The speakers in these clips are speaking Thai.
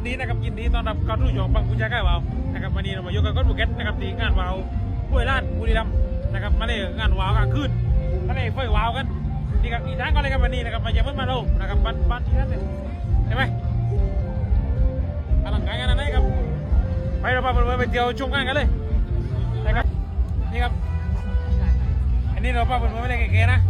วัสดีนะครับยินดีต้อนรับเข้าสู่ช่องปังกุญแจใกล้วานะครับวันนี้เรามาอยู่กับก้อนบุกเก็ตนะครับที่งานวาวห้วยลาดบุรีรัมย์นะครับมาเลยงานวาวกลางคืนมาเลยไฟวาวกันนี่ครับอีทางก็เลยครับวันนี้นะครับมาเยี่ยมมาโลนะครับบ้านบ้านที่นั่นเนี่ยเห็นไหมอลังการงานอะไรครับไปเราไปไปเที่ยวชมงานกันเลยนะครับนี่ครับอันนี้เราป้าเป็นไม่ได้เก๋ๆนะ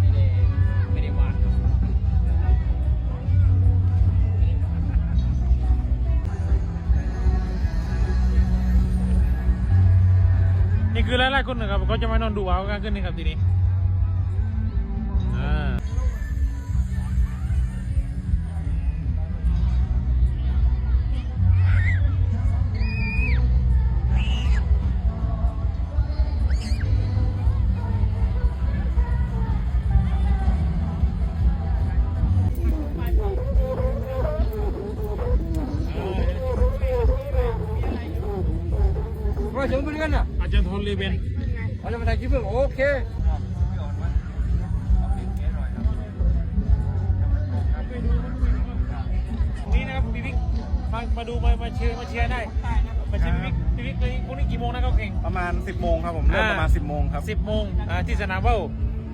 นี่คือหลายๆคนนะครับเขาจะมานอนดูวาวกันขึ้นนี่ครับทีนี้อ่าเออว่าถึงเป็นกันอะอาจารย์ทนรีเบนเราจะมาถ่ายคลิปเพื่อโอเคนี่นะครับพี่วิกมามาดูมามาเชียร์มาเชียร์ได้มาเชียร์พี่วิกพี่วิกเลยพรุ่งนี้กี่โมงนะเขาเก่งประมาณ 10 โมงครับผมเริ่มประมาณ 10 โมงครับสิบโมงอ่าที่สนามเบ้า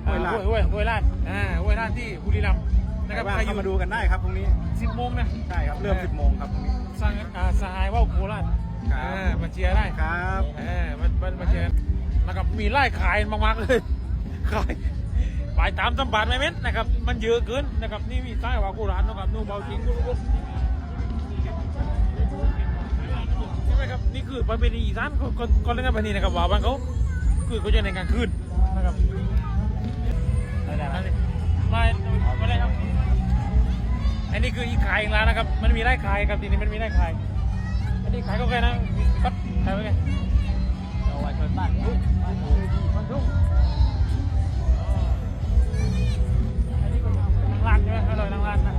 ห้วยลาดห้วยห้วยลาดอ่าห้วยลาดที่บุรีรัมย์นะครับว่างใครอยู่มาดูกันได้ครับพรุ่งนี้สิบโมงนะใช่ครับเริ่ม 10 โมงครับพรุ่งนี้สร้างอ่าสหายว่าโคราชครับมาเชียร์ได้ครับอ่า มามามาเชียร์นะครับมีไล่ขายมากๆเลยขายไปตามสัมบัติไม่เม้นนะครับ มันเยอะเกินนะครับนี่มีใต้ว่าโคราชนะครับนู่นเบาจริงนู่นนู่นใช่ไหมครับนี่คือประเพณีอีสานก็ก็ก็เรื่องประเพณีนะครับว่าบ้านเขาคือเขาจะในกลางคืนนะครับไม่ไม่ได้ครับอันนี้คืออีกขายอีกแล้วนนะครับ มันมีไร่ขายครับทีนี้มันมีไร่ขาย อันนี้ขายก็แค่นะปั๊บขายไปไงเอาไว้ชนบ้านทุกมันทุ่งอ๋ออันนี้ก็นั่งร้านใช่ไง นนะ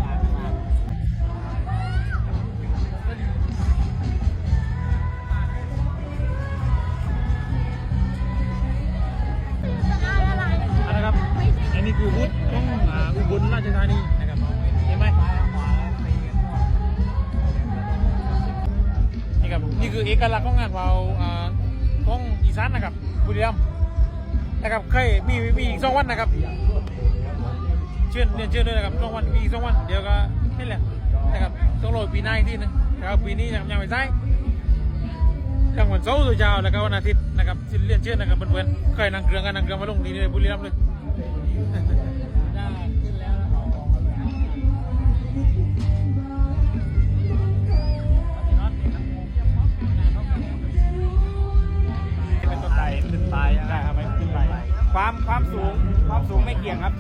อันนะครับอันนี้คือบูธของอ่าอุบลราชธานีนะครับเย้ไหมนี่ครับนี่คือเอกลักษณ์ของงานวาวอ่า ของอีสานนะครับบุรีรัมย์นะครับเคยมีมีอีกสองวันนะครับเชิญเรียนเชิญด้วยนะครับสองวันมีอีกสองวันเดี๋ยวก็นี่แหละนะครับต้องรอปีหน้าอีกทีหนึงนะครับปีนี้ยังยังไม่ใช่กลางวันเสาร์ตัวเช้าแล้วก็วันอาทิตย์นะครับเรียนเชิญนะครับเพื่อนๆเคยนั่งเครื่องกันนั่งเครื่องมาลงนี่เลยบุรีรัมย์เลย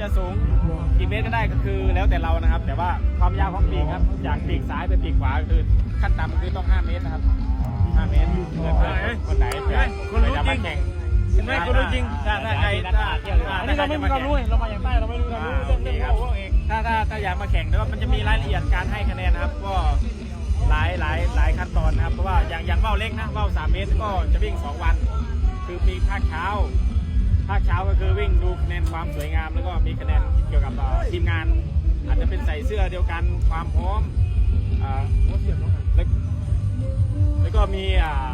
จะสูงกี่เมตรก็ได้ก็คือแล้วแต่เรานะครับ แต่ว่าความยาวของปีกครับจากปีกซ้ายไปปีกขวาคือขั้นต่ำคือต้อง 5 เมตรนะครับ 5 เมตรเพื่อเพื่อคนไหนจะคนรู้จะจริมางแข่งเห็นไหมคนรู้จริงถ้าถ้าใครถ้าอันนี้เราไม่มีความรู้เรามาอย่างใต้เราไม่รู้เรารู้เรื่องเรื่องโลกเองถ้าถ้าถ้าอยากมาแข่งแล้วมันจะมีรายละเอียดการให้คะแนนนะครับ ก็หลายหลายหลายขั้นตอนนะครับเพราะว่าอย่างอย่างว่าวเล็กนะว่าวสามเมตรก็จะวิ่ง2วัน คือมีภาคเช้า ภาคเช้าก็คือวิ่งดูคะแนนความสวยงาม แล้วก็มีคะแนนเกี่ยวกับเอ่อทีมงาน อาจจะเป็นใส่เสื้อเดียวกันความพร้อมอ่าแล้วแล้วก็มีอ่า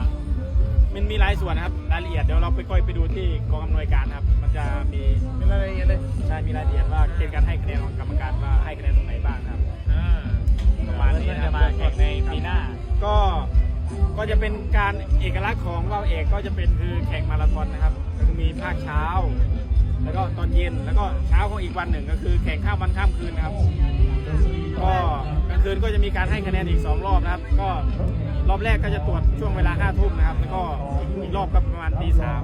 มันมีหลายส่วนนะครับรายละเอียดเดี๋ยวเราไปค่อยไปดูที่กองอำนวยการนะครับ มันจะมีเป็นอะไรอย่างเงี้ยเลยใช่มีรายละเอียดว่าเกณฑ์การให้คะแนนของกรรมการว่าให้คะแนนตรงไหนบ้างครับอ่าประมาณนี้นะครับจะมาแข่งในปีหน้าก็ ก็จะเป็นการเอกลักษณ์ของว่าวเอกก็จะเป็นคือแข่งมาราธอนนะครับก็คือมีภาคเช้า แล้วก็ตอนเย็นแล้วก็เช้าของอีกวันหนึ่งก็คือแข่งข้ามวันข้ามคืนนะครับ ก็กลางคืนก็จะมีการให้คะแนนอีก 2 รอบนะครับ ก็รอบแรกก็จะตรวจช่วงเวลา5้าทุ่มนะครับ แล้วก็อีกรอบก็ประมาณตีสาม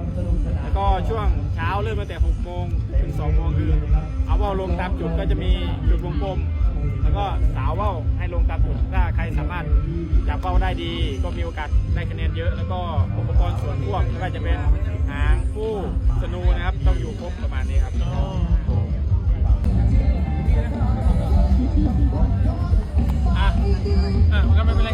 แล้วก็ช่วงเช้าเริ่มตั้งแต่6โมงถึง2โมงคือ เอาว่าวลงตามจุดก็จะมีจุดวงกลม แล้วก็สาวว่าวให้ลงตามจุดถ้าใครสามารถจับว่าวได้ดี ก็มีโอกาสได้คะแนนเยอะ แล้วก็อุปกรณ์ส่วนควบไม่ว่าจะเป็นหางคู่สนูนะครับ ต้องอยู่ครบประมาณนี้ครับอะอะมันก็ไม่เป็นไร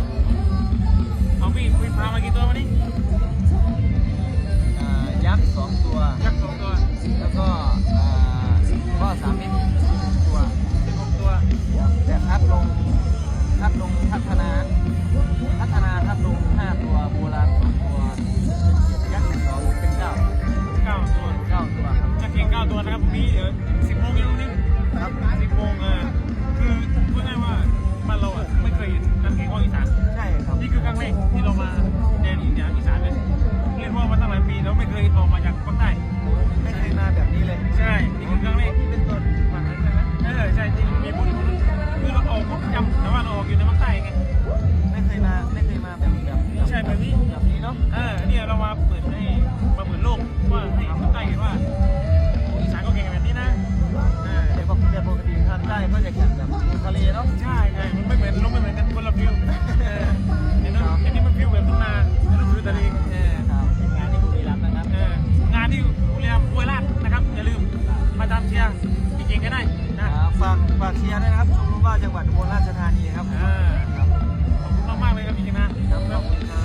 เชียร์ด้นะครับชมรมว่าจังหวัดอุบลราชธานีครับขอบคุณมากๆเลยครับพี่ชนะครับขอบคุณครั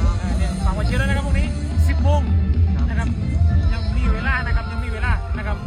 บฝากมาเชียร์ด้วยนะครับพรุ่งนี้ 10โมงนะครับ ยังมีเวลานะครับ ยังมีเวลานะครับ